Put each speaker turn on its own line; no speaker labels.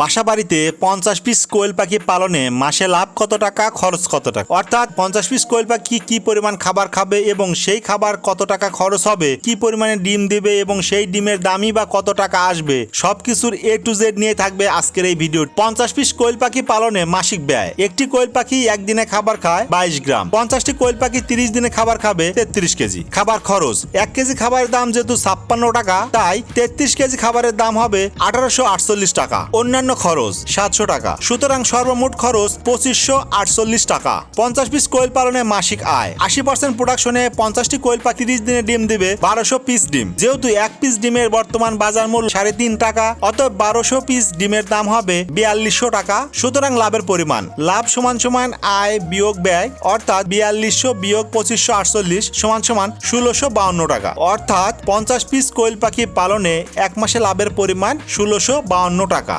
বাসা বাড়িতে পঞ্চাশ পিস কোয়েল পাখি পালনে মাসে লাভ কত টাকা, খরচ কত টাকা? অর্থাৎ পঞ্চাশ পিস কোয়েল পাখি কি পরিমাণ খাবার খাবে এবং সেই খাবার কত টাকা খরচ হবে, কি পরিমাণে ডিম দেবে এবং সেই ডিমের দামই বা কত টাকা আসবে, সবকিছুর এ টু জেড নিয়ে থাকবে আজকের এই ভিডিও। পঞ্চাশ পিস কোয়েল পাখি পালনে মাসিক ব্যয়, একটি কোয়েল পাখি একদিনে খাবার খায় বাইশ গ্রাম, পঞ্চাশটি কোয়েল পাখি তিরিশ দিনে খাবার খাবে তেত্রিশ কেজি, খাবার খরচ, এক কেজি খাবারের দাম যেহেতু ছাপ্পান্ন টাকা, তাই তেত্রিশ কেজি খাবারের দাম হবে আঠারোশো আটচল্লিশ টাকা। অন্যান্য খরচ, সাতশো টাকা। সুতরাং সর্বমোট খরচ পঁচিশশো আটচল্লিশ টাকা। পঞ্চাশ পিস কোয়েল পালনে মাসিক আয়। আশি পার্সেন্ট প্রোডাকশনে পঞ্চাশটি কোয়েল পাখি তিরিশ দিনে ডিম দেবে বারোশো পিস ডিম। যেহেতু এক পিস ডিমের বর্তমান বাজার মূল্য সাড়ে তিন টাকা, অতএব বারোশো পিস ডিমের দাম হবে বিয়াল্লিশশো টাকা। সুতরাং লাভের পরিমাণ। লাভ সমান সমান আয় বিয়োগ ব্যয়, অর্থাৎ বিয়াল্লিশশো বিয়োগ পঁচিশশো আটচল্লিশ সমান সমান ষোলোশো বাউন্ন টাকা। অর্থাৎ পঞ্চাশ পিস কোয়েল পাখি পালনে এক মাসে লাভের পরিমাণ ষোলোশো বাউন্ন টাকা।